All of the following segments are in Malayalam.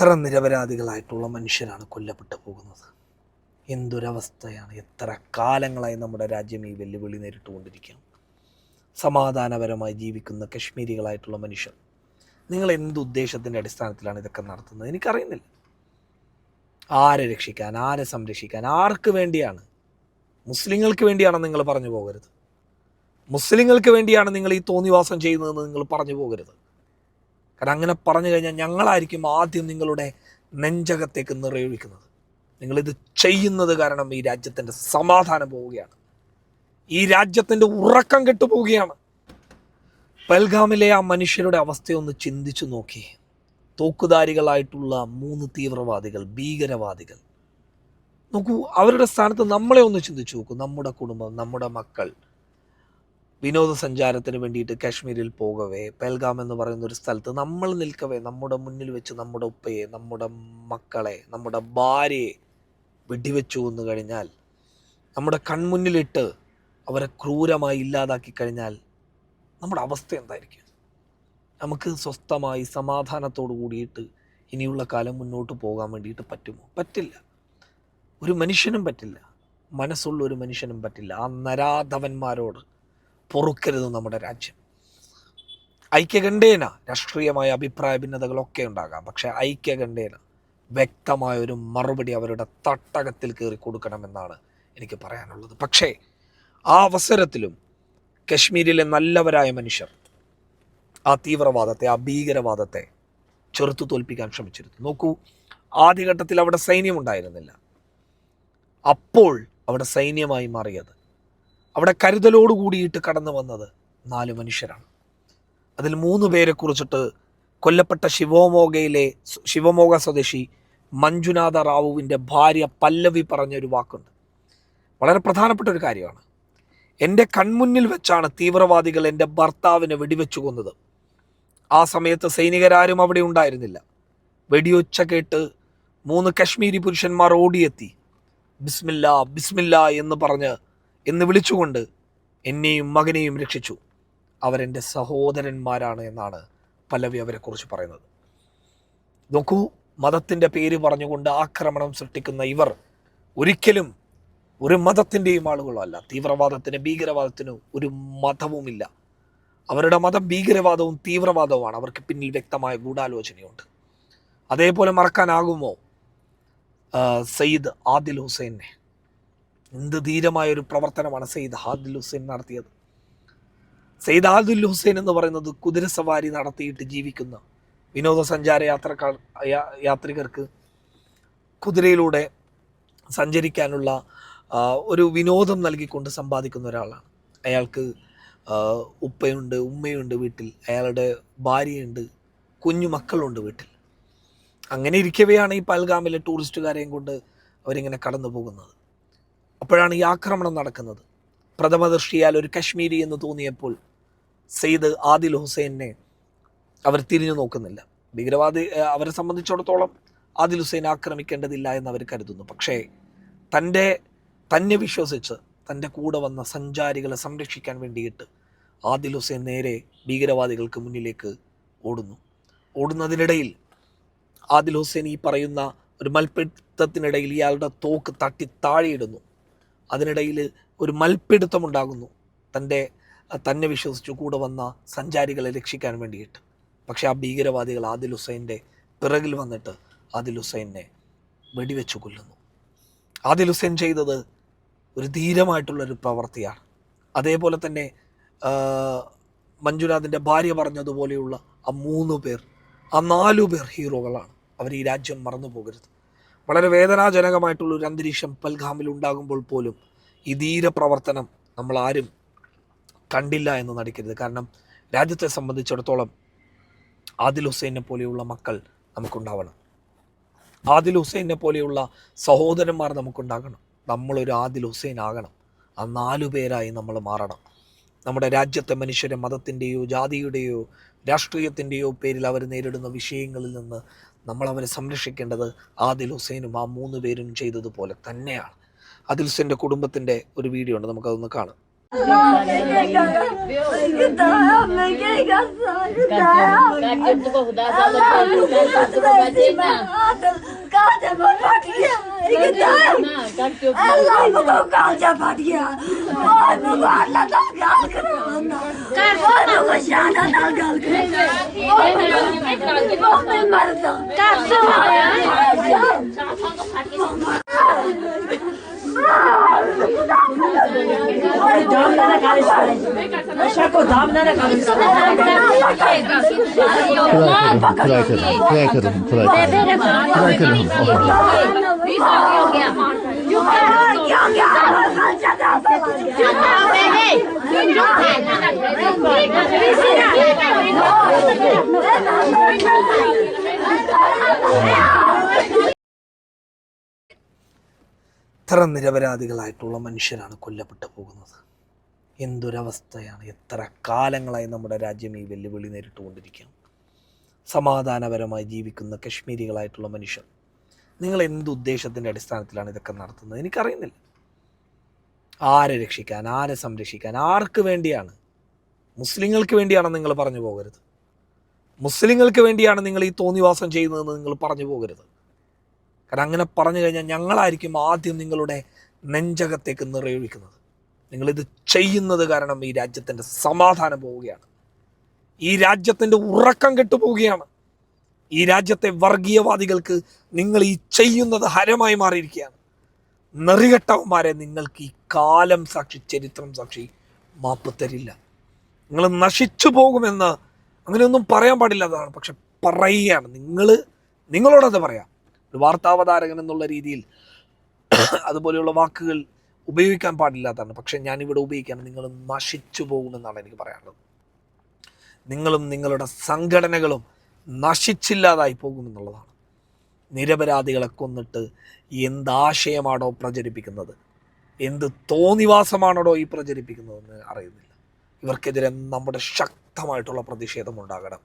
എത്ര നിരപരാധികളായിട്ടുള്ള മനുഷ്യരാണ് കൊല്ലപ്പെട്ടു പോകുന്നത്? എന്തൊരവസ്ഥയാണ്? എത്ര കാലങ്ങളായി നമ്മുടെ രാജ്യം ഈ വെല്ലുവിളി നേരിട്ടുകൊണ്ടിരിക്കുകയാണ് സമാധാനപരമായി ജീവിക്കുന്ന കശ്മീരികളായിട്ടുള്ള മനുഷ്യർ. നിങ്ങൾ എന്ത് ഉദ്ദേശത്തിന്റെ അടിസ്ഥാനത്തിലാണ് ഇതൊക്കെ നടത്തുന്നത്? എനിക്കറിയുന്നില്ല. ആരെ രക്ഷിക്കാൻ ആരെ സംരക്ഷിക്കാൻ? ആർക്ക് വേണ്ടിയാണ്? മുസ്ലിങ്ങൾക്ക് വേണ്ടിയാണെന്ന് നിങ്ങൾ പറഞ്ഞു പോകരുത്. മുസ്ലിങ്ങൾക്ക് വേണ്ടിയാണ് നിങ്ങൾ ഈ തോന്നിവാസം ചെയ്യുന്നതെന്ന് നിങ്ങൾ പറഞ്ഞു പോകരുത്. കാരണം അങ്ങനെ പറഞ്ഞു കഴിഞ്ഞാൽ ഞങ്ങളായിരിക്കും ആദ്യം നിങ്ങളുടെ നെഞ്ചകത്തേക്ക് നിറയൊഴിക്കുന്നത്. നിങ്ങളിത് ചെയ്യുന്നത് കാരണം ഈ രാജ്യത്തിന്റെ സമാധാനം പോവുകയാണ്. ഈ രാജ്യത്തിന്റെ ഉറക്കം കെട്ടുപോവുകയാണ്. പൽഗാമിലെ ആ മനുഷ്യരുടെ അവസ്ഥയൊന്ന് ചിന്തിച്ചു നോക്കി. തോക്കുധാരികളായിട്ടുള്ള മൂന്ന് തീവ്രവാദികൾ ഭീകരവാദികൾ. നോക്കൂ അവരുടെ സ്ഥാനത്ത് നമ്മളെ ഒന്ന് ചിന്തിച്ചു നോക്കൂ. നമ്മുടെ കുടുംബം നമ്മുടെ മക്കൾ വിനോദസഞ്ചാരത്തിന് വേണ്ടിയിട്ട് കാശ്മീരിൽ പോകവേ പെൽഗാം എന്ന് പറയുന്ന ഒരു സ്ഥലത്ത് നമ്മൾ നിൽക്കവേ നമ്മുടെ മുന്നിൽ വെച്ച് നമ്മുടെ ഉപ്പയെ നമ്മുടെ മക്കളെ നമ്മുടെ ഭാര്യയെ വെടിവെച്ചു എന്ന് കഴിഞ്ഞാൽ നമ്മുടെ കൺമുന്നിലിട്ട് അവരെ ക്രൂരമായി ഇല്ലാതാക്കി കഴിഞ്ഞാൽ നമ്മുടെ അവസ്ഥ എന്തായിരിക്കും? നമുക്ക് സ്വസ്ഥമായി സമാധാനത്തോടു കൂടിയിട്ട് ഇനിയുള്ള കാലം മുന്നോട്ട് പോകാൻ വേണ്ടിയിട്ട് പറ്റുമോ? പറ്റില്ല. ഒരു മനുഷ്യനും പറ്റില്ല. മനസ്സുള്ള ഒരു മനുഷ്യനും പറ്റില്ല. ആ നരാധവന്മാരോട് പൊറുക്കരുത് നമ്മുടെ രാജ്യം. ഐക്യകണ്ഠേന രാഷ്ട്രീയമായ അഭിപ്രായ ഭിന്നതകളൊക്കെ ഉണ്ടാകാം. പക്ഷേ ഐക്യകണ്ഠേന വ്യക്തമായ ഒരു മറുപടി അവരുടെ തട്ടകത്തിൽ കയറി കൊടുക്കണമെന്നാണ് എനിക്ക് പറയാനുള്ളത്. പക്ഷേ ആ അവസരത്തിലും കശ്മീരിലെ നല്ലവരായ മനുഷ്യർ ആ തീവ്രവാദത്തെ ആ ഭീകരവാദത്തെ ചെറുത്തു തോൽപ്പിക്കാൻ ശ്രമിച്ചിരുന്നു. നോക്കൂ ആദ്യഘട്ടത്തിൽ അവിടെ സൈന്യം ഉണ്ടായിരുന്നില്ല. അപ്പോൾ അവിടെ സൈന്യമായി മാറിയത് അവിടെ കരുതലോട് കൂടിയിട്ട് കടന്നു വന്നത് നാല് മനുഷ്യരാണ്. അതിൽ മൂന്ന് പേരെ കുറിച്ചിട്ട് കൊല്ലപ്പെട്ട ശിവമോഗയിലെ ശിവമോഗ സ്വദേശി മഞ്ജുനാഥ റാവുവിന്റെ ഭാര്യ പല്ലവി പറഞ്ഞൊരു വാക്കുണ്ട്. വളരെ പ്രധാനപ്പെട്ട ഒരു കാര്യമാണ്. എന്റെ കൺമുന്നിൽ വെച്ചാണ് തീവ്രവാദികൾ എന്റെ ഭർത്താവിനെ വെടിവെച്ചു കൊന്നത്. ആ സമയത്ത് സൈനികരാരും അവിടെ ഉണ്ടായിരുന്നില്ല. വെടിയൊച്ച കേട്ട് മൂന്ന് കശ്മീരി പുരുഷന്മാർ ഓടിയെത്തി. ബിസ്മില്ല ബിസ്മില്ല എന്ന് പറഞ്ഞ് എന്ന് വിളിച്ചുകൊണ്ട് എന്നെയും മകനെയും രക്ഷിച്ചു. അവരെന്റെ സഹോദരന്മാരാണ് എന്നാണ് പല്ലവി അവരെക്കുറിച്ച് പറയുന്നത്. നോക്കൂ മതത്തിന്റെ പേര് പറഞ്ഞുകൊണ്ട് ആക്രമണം സൃഷ്ടിക്കുന്ന ഇവർ ഒരിക്കലും ഒരു മതത്തിന്റെയും ആളുകളല്ല. തീവ്രവാദത്തിന് ഭീകരവാദത്തിന് ഒരു മതവുമില്ല. അവരുടെ മതം ഭീകരവാദവും തീവ്രവാദവുമാണ്. അവർക്ക് പിന്നിൽ വ്യക്തമായ ഗൂഢാലോചനയുണ്ട്. അതേപോലെ മറക്കാനാകുമോ? സയ്യിദ് ആദിൽ ഹുസൈനെ. എന്ത് ധീരമായ ഒരു പ്രവർത്തനമാണ് സെയ്ദ് ഹാദുൽ ഹുസൈൻ നടത്തിയത്. സെയ്ദ് ഹാദുൽ ഹുസൈൻ എന്ന് പറയുന്നത് കുതിര സവാരി നടത്തിയിട്ട് ജീവിക്കുന്ന വിനോദസഞ്ചാര യാത്രക്കാർ യാത്രികർക്ക് കുതിരയിലൂടെ സഞ്ചരിക്കാനുള്ള ഒരു വിനോദം നൽകിക്കൊണ്ട് സമ്പാദിക്കുന്ന ഒരാളാണ്. അയാൾക്ക് ഉപ്പയുണ്ട് ഉമ്മയുണ്ട് വീട്ടിൽ അയാളുടെ ഭാര്യയുണ്ട് കുഞ്ഞു മക്കളുണ്ട് വീട്ടിൽ. അങ്ങനെ ഇരിക്കവെയാണ് ഈ പൽഗാമിലെ ടൂറിസ്റ്റുകാരെയും കൊണ്ട് അവരിങ്ങനെ കടന്നു പോകുന്നത് അപ്പോഴാണ് ഈ ആക്രമണം നടക്കുന്നത്. പ്രഥമ ദൃഷ്ടിയാൽ ഒരു കശ്മീരി എന്ന് തോന്നിയപ്പോൾ സെയ്ദ് ആദിൽ ഹുസൈനെ അവർ തിരിഞ്ഞു നോക്കുന്നില്ല. ഭീകരവാദി അവരെ സംബന്ധിച്ചിടത്തോളം ആദിൽ ഹുസൈൻ ആക്രമിക്കേണ്ടതില്ല എന്ന് അവർ കരുതുന്നു. പക്ഷേ തന്റെ തന്നെ വിശ്വസിച്ച് തന്റെ കൂടെ വന്ന സഞ്ചാരികളെ സംരക്ഷിക്കാൻ വേണ്ടിയിട്ട് ആദിൽ ഹുസൈൻ നേരെ ഭീകരവാദികൾക്ക് മുന്നിലേക്ക് ഓടുന്നു. ഓടുന്നതിനിടയിൽ ആദിൽ ഹുസൈൻ ഈ പറയുന്ന ഒരു മൽപ്പിടുത്തത്തിനിടയിൽ ഇയാളുടെ തോക്ക് തട്ടി താഴെയിടുന്നു. അതിനിടയിൽ ഒരു മൽപ്പിടുത്തം ഉണ്ടാകുന്നു തന്റെ തന്നെ വിശ്വസിച്ചു കൂടെ വന്ന സഞ്ചാരികളെ രക്ഷിക്കാൻ വേണ്ടിയിട്ട്. പക്ഷെ ആ ഭീകരവാദികൾ ആദിൽ ഹുസൈന്റെ പിറകിൽ വന്നിട്ട് ആദിൽ ഹുസൈനെ വെടിവെച്ചു കൊല്ലുന്നു. ആദിൽ ഹുസൈൻ ചെയ്തത് ഒരു ധീരമായിട്ടുള്ളൊരു പ്രവൃത്തിയാണ് അതേപോലെ തന്നെ മഞ്ജുനാഥിന്റെ ഭാര്യ പറഞ്ഞതുപോലെയുള്ള ആ മൂന്ന് പേർ ആ നാലു പേർ ഹീറോകളാണ്. അവർ ഈ രാജ്യം മറന്നു പോകരുത് വളരെ വേദനാജനകമായിട്ടുള്ള ഒരു അന്തരീക്ഷം പൽഗാമിൽ ഉണ്ടാകുമ്പോൾ പോലും ഈ ധീര പ്രവർത്തനം നമ്മൾ ആരും കണ്ടില്ല എന്ന് നടിക്കരുത്. കാരണം രാജ്യത്തെ സംബന്ധിച്ചിടത്തോളം ആദിൽ ഹുസൈനെ പോലെയുള്ള മക്കൾ നമുക്കുണ്ടാവണം. ആദിൽ ഹുസൈനെ പോലെയുള്ള സഹോദരന്മാർ നമുക്കുണ്ടാകണം. നമ്മളൊരു ആദിൽ ഹുസൈൻ ആകണം. ആ നാലു പേരായി നമ്മൾ മാറണം. നമ്മുടെ രാജ്യത്തെ മനുഷ്യരെ മതത്തിന്റെയോ ജാതിയുടെയോ രാഷ്ട്രീയത്തിന്റെയോ പേരിൽ അവർ നേരിടുന്ന വിഷയങ്ങളിൽ നിന്ന് നമ്മൾ അവനെ സംരക്ഷിക്കേണ്ടത് ആദിൽ ഹുസൈനും ആ മൂന്ന് പേരും ചെയ്തതുപോലെ തന്നെയാണ്. ആദിൽ ഹുസൈന്റെ കുടുംബത്തിന്റെ ഒരു വീഡിയോ ഉണ്ട് നമുക്കതൊന്ന് കാണാം. Fly करो fly करो 砕ける砕ける砕ける砕ける എത്ര നിരപരാധികളായിട്ടുള്ള മനുഷ്യരാണ് കൊല്ലപ്പെട്ടു പോകുന്നത്. എന്തൊരവസ്ഥയാണ്? എത്ര കാലങ്ങളായി നമ്മുടെ രാജ്യം ഈ വെല്ലുവിളി നേരിട്ടുകൊണ്ടിരിക്കുകയാണ്? സമാധാനപരമായി ജീവിക്കുന്ന കശ്മീരികളായിട്ടുള്ള മനുഷ്യർ. നിങ്ങൾ എന്ത് ഉദ്ദേശത്തിന്റെ അടിസ്ഥാനത്തിലാണ് ഇതൊക്കെ നടത്തുന്നത്? എനിക്കറിയുന്നില്ല. ആരെ രക്ഷിക്കാൻ ആരെ സംരക്ഷിക്കാൻ ആർക്ക് വേണ്ടിയാണ്? മുസ്ലിങ്ങൾക്ക് വേണ്ടിയാണ് നിങ്ങൾ പറഞ്ഞു പോകരുത്. മുസ്ലിങ്ങൾക്ക് വേണ്ടിയാണ് നിങ്ങൾ ഈ തോന്നിവാസം ചെയ്യുന്നതെന്ന് നിങ്ങൾ പറഞ്ഞു പോകരുത്. കാരണം അങ്ങനെ പറഞ്ഞു കഴിഞ്ഞാൽ ഞങ്ങളായിരിക്കും ആദ്യം നിങ്ങളുടെ നെഞ്ചകത്തേക്ക് നിറയൊഴിക്കുന്നത്. നിങ്ങളിത് ചെയ്യുന്നത് കാരണം ഈ രാജ്യത്തിന്റെ സമാധാനം പോവുകയാണ്. ഈ രാജ്യത്തിന്റെ ഉറക്കം കെട്ടുപോവുകയാണ്. ഈ രാജ്യത്തെ വർഗീയവാദികൾക്ക് നിങ്ങൾ ഈ ചെയ്യുന്നത് ഹരമായി മാറിയിരിക്കുകയാണ്. നെറികെട്ടവന്മാരെ നിങ്ങൾക്ക് ഈ കാലം സാക്ഷി ചരിത്രം സാക്ഷി മാപ്പ് തരില്ല. നിങ്ങൾ നശിച്ചു പോകുമെന്ന് അങ്ങനെയൊന്നും പറയാൻ പാടില്ലാത്തതാണ് പക്ഷെ പറയുകയാണ്. നിങ്ങൾ നിങ്ങളോടത് പറയാം. ഒരു വാർത്താവതാരകൻ എന്നുള്ള രീതിയിൽ അതുപോലെയുള്ള വാക്കുകൾ ഉപയോഗിക്കാൻ പാടില്ലാത്തതാണ്. പക്ഷെ ഞാനിവിടെ ഉപയോഗിക്കാൻ നിങ്ങൾ നശിച്ചു പോകുമെന്നാണ് എനിക്ക് പറയാനുള്ളത്. നിങ്ങളും നിങ്ങളുടെ സംഘടനകളും നശിച്ചില്ലാതായി പോകുമെന്നുള്ളതാണ്. നിരപരാധികളെ കൊന്നിട്ട് എന്താശയമാണോ പ്രചരിപ്പിക്കുന്നത്? എന്ത് തോന്നിവാസമാണോ ഈ പ്രചരിപ്പിക്കുന്നതെന്ന് അറിയുന്നില്ല. ഇവർക്കെതിരെ നമ്മുടെ ശക്തമായിട്ടുള്ള പ്രതിഷേധം ഉണ്ടാകണം.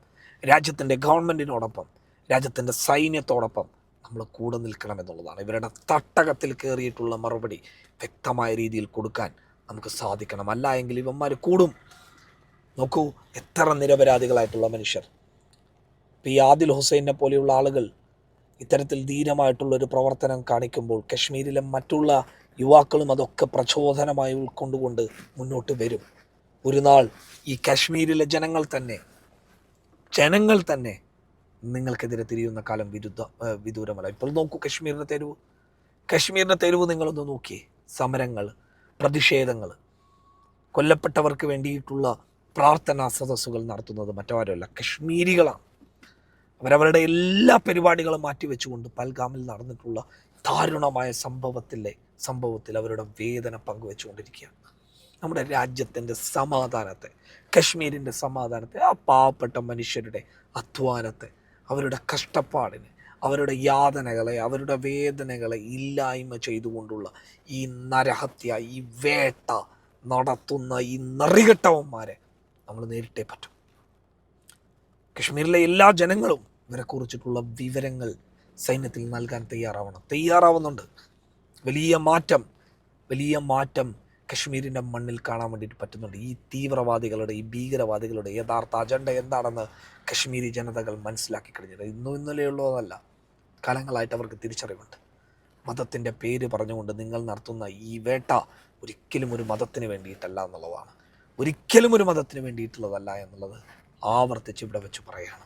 രാജ്യത്തിന്റെ ഗവൺമെന്റിനോടൊപ്പം രാജ്യത്തിന്റെ സൈന്യത്തോടൊപ്പം നമ്മൾ കൂടെ നിൽക്കണം എന്നുള്ളതാണ്. ഇവരുടെ തട്ടകത്തിൽ കയറിയിട്ടുള്ള മറുപടി വ്യക്തമായ രീതിയിൽ കൊടുക്കാൻ നമുക്ക് സാധിക്കണം. അല്ല എങ്കിൽ ഇവന്മാർ കൂടും. നോക്കൂ എത്ര നിരപരാധികളായിട്ടുള്ള മനുഷ്യർ. ഈ ആദിൽ ഹുസൈനെ പോലെയുള്ള ആളുകൾ ഇത്തരത്തിൽ ധീരമായിട്ടുള്ള ഒരു പ്രവർത്തനം കാണിക്കുമ്പോൾ കശ്മീരിലെ മറ്റുള്ള യുവാക്കളും അതൊക്കെ പ്രചോദനമായി ഉൾക്കൊണ്ടുകൊണ്ട് മുന്നോട്ട് വരും. ഒരു നാൾ ഈ കശ്മീരിലെ ജനങ്ങൾ തന്നെ ജനങ്ങൾ തന്നെ നിങ്ങൾക്കെതിരെ തിരിയുന്ന കാലം വിരുദ്ധ വിദൂരമല്ല. ഇപ്പോൾ നോക്കൂ കശ്മീരിന്റെ തെരുവ്. കശ്മീരിന്റെ തെരുവ് നിങ്ങളൊന്ന് നോക്കിയേ. സമരങ്ങൾ പ്രതിഷേധങ്ങൾ കൊല്ലപ്പെട്ടവർക്ക് വേണ്ടിയിട്ടുള്ള പ്രാർത്ഥനാ സദസ്സുകൾ നടത്തുന്നത് മറ്റാരുമല്ല കശ്മീരികളാണ്. അവരവരുടെ എല്ലാ പരിപാടികളും മാറ്റിവെച്ചുകൊണ്ട് പൽഗാമിൽ നടന്നിട്ടുള്ള ദാരുണമായ സംഭവത്തിലെ സംഭവത്തിൽ അവരുടെ വേദന പങ്കുവെച്ചുകൊണ്ടിരിക്കുകയാണ്. നമ്മുടെ രാജ്യത്തിന്റെ സമാധാനത്തെ കശ്മീരിന്റെ സമാധാനത്തെ ആ പാവപ്പെട്ട മനുഷ്യരുടെ അധ്വാനത്തെ അവരുടെ കഷ്ടപ്പാടിനെ അവരുടെ യാതനകളെ അവരുടെ വേദനകളെ ഇല്ലായ്മ ചെയ്തുകൊണ്ടുള്ള ഈ നരഹത്യ ഈ വേട്ട നടത്തുന്ന ഈ നറികെട്ടവന്മാരെ നമ്മൾ നേരിട്ടേ പറ്റും. കശ്മീരിലെ എല്ലാ ജനങ്ങളും ഇവരെക്കുറിച്ചിട്ടുള്ള വിവരങ്ങൾ സൈന്യത്തിൽ നൽകാൻ തയ്യാറാവണം. തയ്യാറാവുന്നുണ്ട്. വലിയ മാറ്റം വലിയ മാറ്റം കശ്മീരിന്റെ മണ്ണിൽ കാണാൻ വേണ്ടിയിട്ട് പറ്റുന്നുണ്ട്. ഈ തീവ്രവാദികളുടെ ഈ ഭീകരവാദികളുടെ യഥാർത്ഥ അജണ്ട എന്താണെന്ന് കശ്മീരി ജനതകൾ മനസ്സിലാക്കി കഴിഞ്ഞിട്ട് ഇന്നും ഇന്നലെയുള്ളതല്ല കാലങ്ങളായിട്ട് അവർക്ക് തിരിച്ചറിവുണ്ട്. മതത്തിന്റെ പേര് പറഞ്ഞുകൊണ്ട് നിങ്ങൾ നടത്തുന്ന ഈ വേട്ട ഒരിക്കലും ഒരു മതത്തിന് വേണ്ടിയിട്ടല്ല എന്നുള്ളതാണ്. ഒരിക്കലും ഒരു മതത്തിന് വേണ്ടിയിട്ടുള്ളതല്ല എന്നുള്ളത് ആവർത്തിച്ച് ഇവിടെ വെച്ച് പറയുകയാണ്.